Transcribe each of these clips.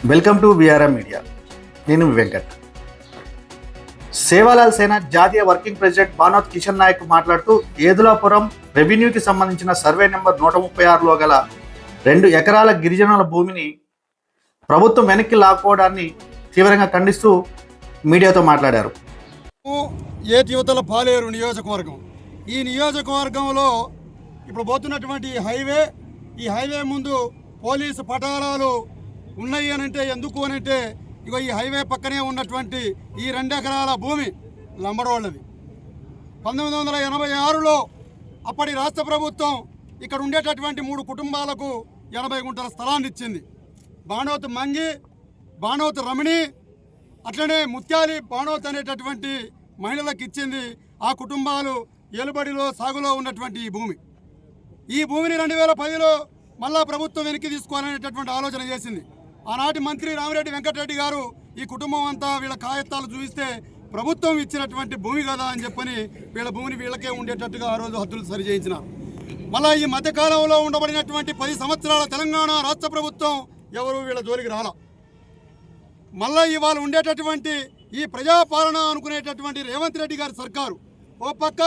Welcome to VRM media నేను వెంకట్. సేవాలాల్ సేన జాతీయ working president Banoth Kishan Naik మాట్లాడుతూ ఏదులాపురం రెవెన్యూకి సంబంధించిన సర్వే నెంబర్ నూట ముప్పై ఆరులో గల రెండు ఎకరాల గిరిజనుల భూమిని ప్రభుత్వం వెనక్కి లాక్కోవడాన్ని తీవ్రంగా ఖండిస్తూ మీడియాతో మాట్లాడారు. ఏటి యువతల పాలేరు నియోజకవర్గం? ఈ నియోజకవర్గంలో ఇప్పుడు పోతున్నటువంటి హైవే ఈ హైవే ముందు పోలీసు పటాలాలు ఉన్నాయి అని అంటే ఎందుకు అని అంటే ఇగో ఈ హైవే పక్కనే ఉన్నటువంటి ఈ రెండు ఎకరాల భూమి లంబడోళ్ళది. పంతొమ్మిది వందల ఎనభై ఆరులో అప్పటి రాష్ట్ర ప్రభుత్వం ఇక్కడ ఉండేటటువంటి మూడు కుటుంబాలకు ఎనభై గుంటల స్థలాన్ని ఇచ్చింది. బాణోత్ మంగి బాణోత్ రమణి అట్లనే ముత్యాలి బాణోత్ అనేటటువంటి మహిళలకు ఇచ్చింది. ఆ కుటుంబాలు ఏలుబడిలో సాగులో ఉన్నటువంటి ఈ భూమి. ఈ భూమిని రెండు వేల పదిలో మళ్ళా ప్రభుత్వం వెనక్కి తీసుకోవాలనేటటువంటి ఆలోచన చేసింది. ఆనాటి మంత్రి రామిరెడ్డి వెంకటరెడ్డి గారు ఈ కుటుంబం అంతా వీళ్ళ కాయత్తాలు చూపిస్తే ప్రభుత్వం ఇచ్చినటువంటి భూమి కదా అని చెప్పని వీళ్ళ భూమిని వీళ్ళకే ఉండేటట్టుగా ఆ రోజు హద్దులు సరిచేయించినారు. మళ్ళా ఈ మధ్యకాలంలో ఉండబడినటువంటి పది సంవత్సరాల తెలంగాణ రాష్ట్ర ప్రభుత్వం ఎవరు వీళ్ళ జోలికి రాలా. మళ్ళా ఇవాళ ఉండేటటువంటి ఈ ప్రజాపాలన అనుకునేటటువంటి రేవంత్ రెడ్డి గారి సర్కారు ఓ పక్క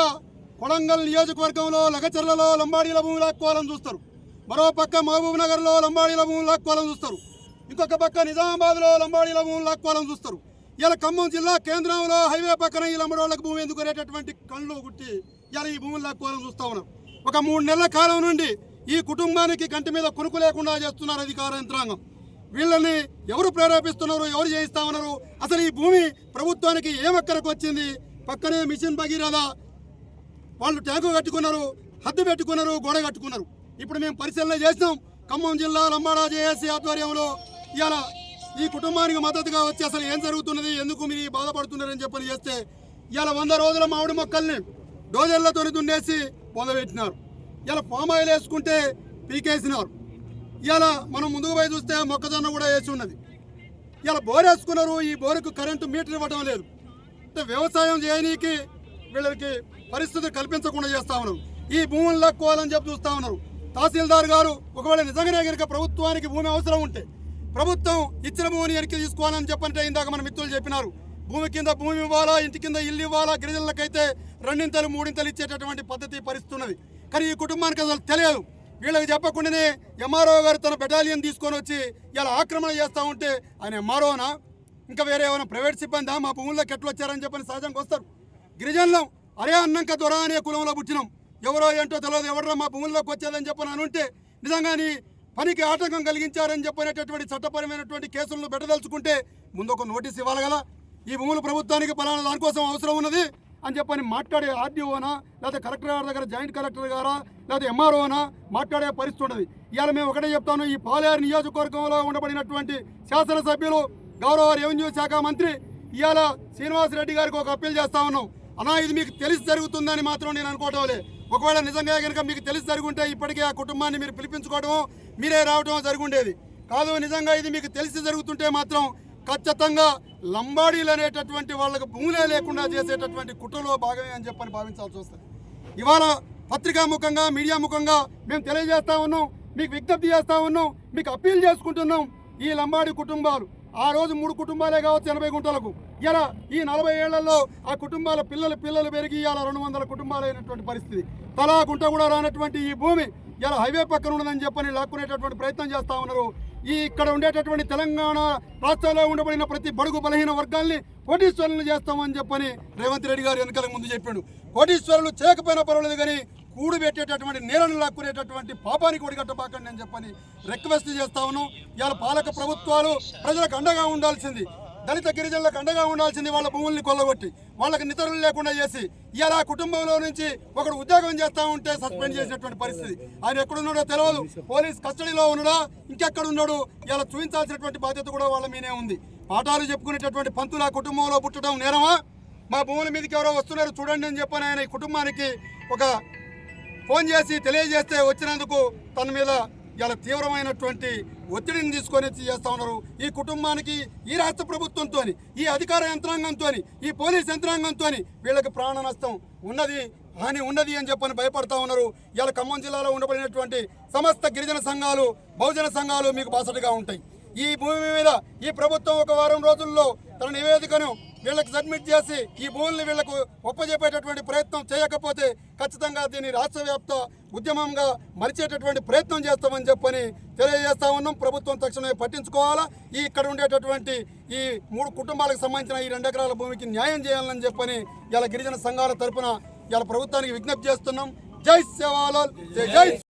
కొడంగల్ నియోజకవర్గంలో లగచర్లలో లంబాడీల భూమి లాక్కోవాలని చూస్తారు. మరో పక్క మహబూబ్ నగర్లో లంబాడీల భూమి లాక్కోవాలని చూస్తారు. ఇంకొక పక్క నిజామాబాద్లో లంబాడీల భూములు లాక్కోవాలని చూస్తారు. ఇలా ఖమ్మం జిల్లా కేంద్రంలో హైవే పక్కన ఈ లంబడోళ్ళకి భూమి ఎందుకు అనేటటువంటి కళ్ళు గుట్టి ఇలా ఈ భూములు లాక్కోవాలని చూస్తా ఉన్నాం. ఒక మూడు నెలల కాలం నుండి ఈ కుటుంబానికి కంటి మీద కొనుకు లేకుండా చేస్తున్నారు అధికార యంత్రాంగం. వీళ్ళని ఎవరు ప్రేరేపిస్తున్నారు ఎవరు చేయిస్తా ఉన్నారు అసలు ఈ భూమి ప్రభుత్వానికి ఏం వచ్చింది? పక్కనే మిషన్ భగీరథ. వాళ్ళు ట్యాంకు కట్టుకున్నారు హద్దు పెట్టుకున్నారు గోడ కట్టుకున్నారు. ఇప్పుడు మేము పరిశీలన చేసినాం. ఖమ్మం జిల్లా లంబాడా జేఏసీ ఆధ్వర్యంలో ఇలా ఈ కుటుంబానికి మద్దతుగా వచ్చి అసలు ఏం జరుగుతున్నది ఎందుకు మీరు బాధపడుతున్నారని చెప్పని చేస్తే ఇలా వంద రోజుల మామిడి మొక్కల్ని డోజర్లతో దున్నేసి పొందబెట్టినారు. ఇలా పామ్ ఆయిల్ వేసుకుంటే పీకేసినారు. ఇలా మనం ముందుకు పోయి చూస్తే మొక్కజొన్న కూడా వేసి ఉన్నది. ఇలా బోర్ వేసుకున్నారు ఈ బోరుకు కరెంటు మీటర్ ఇవ్వడం లేదు. అంటే వ్యవసాయం చేయనీకి వీళ్ళకి పరిస్థితి కల్పించకుండా చేస్తా ఉన్నారు ఈ భూములు లాక్కోవాలని చెప్పి చూస్తా ఉన్నారు తహసీల్దార్ గారు ఒకవేళ నిజంగానే కనుక ప్రభుత్వానికి భూమి అవసరం ఉంటే ప్రభుత్వం ఇచ్చిన భూమిని వెనక్కి తీసుకోవాలని చెప్పంటే ఇందాక మన మిత్రులు చెప్పినారు. భూమి కింద భూమి ఇవ్వాలా ఇంటి కింద ఇల్లు ఇవ్వాలా గిరిజనులకైతే రెండింతలు మూడింతలు ఇచ్చేటటువంటి పద్ధతి పరిస్థితున్నది. కానీ ఈ కుటుంబానికి అసలు తెలియదు. వీళ్ళకి చెప్పకుండానే ఎంఆర్ఓ గారు తన బెటాలియన్ తీసుకొని వచ్చి ఇలా ఆక్రమణ చేస్తూ ఉంటే ఆయన ఎంఆర్ఓనా? ఇంకా వేరే ఏమైనా ప్రైవేట్ సిబ్బందా? మా భూముల్లోకి ఎట్లా వచ్చారని చెప్పని సహజంగా వస్తారు. గిరిజనులం అరే అన్నంక దొర అనే కులంలో పుట్టినాం. ఎవరో ఏంటో తెలియదు ఎవరో మా భూముల్లోకి వచ్చేదని చెప్పని అనుంటే నిజంగాని పనికి ఆటంకం కలిగించారని చెప్పినటువంటి చట్టపరమైనటువంటి కేసులను పెట్టదలుచుకుంటే ముందు ఒక నోటీస్ ఇవ్వాలి కదా. ఈ భూములు ప్రభుత్వానికి పలానా దానికోసం అవసరం ఉన్నది అని చెప్పని మాట్లాడే ఆర్డీఓనా లేదా కలెక్టర్ గారి దగ్గర జాయింట్ కలెక్టర్ గారా లేదా ఎంఆర్ఓనా మాట్లాడే పరిస్థితి ఉండదు. ఇవాళ మేము ఒకటే చెప్తాను ఈ పాలేరు నియోజకవర్గంలో ఉండబడినటువంటి శాసనసభ్యులు గౌరవ రెవెన్యూ శాఖ మంత్రి ఇవాళ శ్రీనివాసరెడ్డి గారికి ఒక అప్పీల్ చేస్తా ఉన్నాం. అనా ఇది మీకు తెలిసి జరుగుతుందని మాత్రం నేను అనుకోవటం లేదు. ఒకవేళ నిజంగా కనుక మీకు తెలిసి జరుగుంటే ఇప్పటికే ఆ కుటుంబాన్ని మీరు పిలిపించుకోవడం మీరే రావడం జరుగుండేది. కాదు నిజంగా ఇది మీకు తెలిసి జరుగుతుంటే మాత్రం ఖచ్చితంగా లంబాడీలు అనేటటువంటి వాళ్ళకు భూములే లేకుండా చేసేటటువంటి కుట్రలో భాగమే అని చెప్పని భావించాల్సి వస్తుంది. ఇవాళ పత్రికా ముఖంగా మీడియా ముఖంగా మేము తెలియజేస్తా ఉన్నాం మీకు విజ్ఞప్తి చేస్తా ఉన్నాం మీకు అప్పీల్ చేసుకుంటున్నాం ఈ లంబాడి కుటుంబాలు. ఆ రోజు మూడు కుటుంబాలే కావచ్చు ఎనభై గుంటలకు. ఇలా ఈ నలభై ఏళ్ళలో ఆ కుటుంబాల పిల్లలు పిల్లలు పెరిగి ఇలా రెండు వందల కుటుంబాలైనటువంటి పరిస్థితి. తలా గుంట కూడా రానటువంటి ఈ భూమి ఇలా హైవే పక్కన ఉన్నదని చెప్పని లాక్కునేటటువంటి ప్రయత్నం చేస్తా ఉన్నారు. ఈ ఇక్కడ ఉండేటటువంటి తెలంగాణ రాష్ట్రాల్లో ఉండబడిన ప్రతి బడుగు బలహీన వర్గాల్ని కోటీశ్వరులను చేస్తామని చెప్పని రేవంత్ రెడ్డి గారు వెనకాల ముందు చెప్పాడు. కోటీశ్వరులు చేయకపోయినా పర్వాలేదు కానీ కూడు పెట్టేటటువంటి నేలను లాక్కునేటటువంటి పాపానికి ఒడిగట్టబాకండి అని చెప్పని రిక్వెస్ట్ చేస్తా ఉన్నాం. ఇవాళ పాలక ప్రభుత్వాలు ప్రజలకు అండగా ఉండాల్సింది. దళిత గిరిజనులకు అండగా ఉండాల్సింది వాళ్ళ భూముల్ని కొల్లగొట్టి వాళ్ళకి నితరులు లేకుండా చేసి ఇలా కుటుంబంలో నుంచి ఒకడు ఉద్యోగం చేస్తా ఉంటే సస్పెండ్ చేసినటువంటి పరిస్థితి. ఆయన ఎక్కడున్నాడో తెలియదు పోలీస్ కస్టడీలో ఉన్నాడా? ఇంకెక్కడ ఉన్నాడు ఇలా చూపించాల్సినటువంటి బాధ్యత కూడా వాళ్ళ మీదే ఉంది. పాఠాలు చెప్పుకునేటటువంటి పంతులు ఆ కుటుంబంలో పుట్టడం నేరమా? మా భూముల మీదకి ఎవరో వస్తున్నారు చూడండి అని చెప్పని ఆయన ఈ కుటుంబానికి ఒక ఫోన్ చేసి తెలియజేస్తే వచ్చినందుకు తన మీద ఇలా తీవ్రమైనటువంటి ఒత్తిడిని తీసుకొని చేస్తూ చేస్తా ఉన్నారు. ఈ కుటుంబానికి ఈ రాష్ట్ర ప్రభుత్వంతో ఈ అధికార యంత్రాంగంతో ఈ పోలీస్ యంత్రాంగంతో వీళ్ళకి ప్రాణ నష్టం ఉన్నది హాని ఉన్నది అని చెప్పని భయపడతా ఉన్నారు. ఇలా ఖమ్మం జిల్లాలో ఉండబడినటువంటి సమస్త గిరిజన సంఘాలు బహుజన సంఘాలు మీకు బాసటగా ఉంటాయి. ఈ భూమి మీద ఈ ప్రభుత్వం ఒక వారం రోజుల్లో తన నివేదికను వీళ్ళకి సబ్మిట్ చేసి ఈ భూముల్ని వీళ్ళకు ఒప్పజెప్పేటటువంటి ప్రయత్నం చేయకపోతే ఖచ్చితంగా దీన్ని రాష్ట్ర వ్యాప్త ఉద్యమంగా మరిచేటటువంటి ప్రయత్నం చేస్తామని చెప్పని తెలియజేస్తా ఉన్నాం. ప్రభుత్వం తక్షణమే పట్టించుకోవాలా? ఈ ఇక్కడ ఉండేటటువంటి ఈ మూడు కుటుంబాలకు సంబంధించిన ఈ రెండు ఎకరాల భూమికి న్యాయం చేయాలని చెప్పని ఇలా గిరిజన సంఘాల తరపున ఇలా ప్రభుత్వానికి విజ్ఞప్తి చేస్తున్నాం. జై సేవాలాల్ జై జై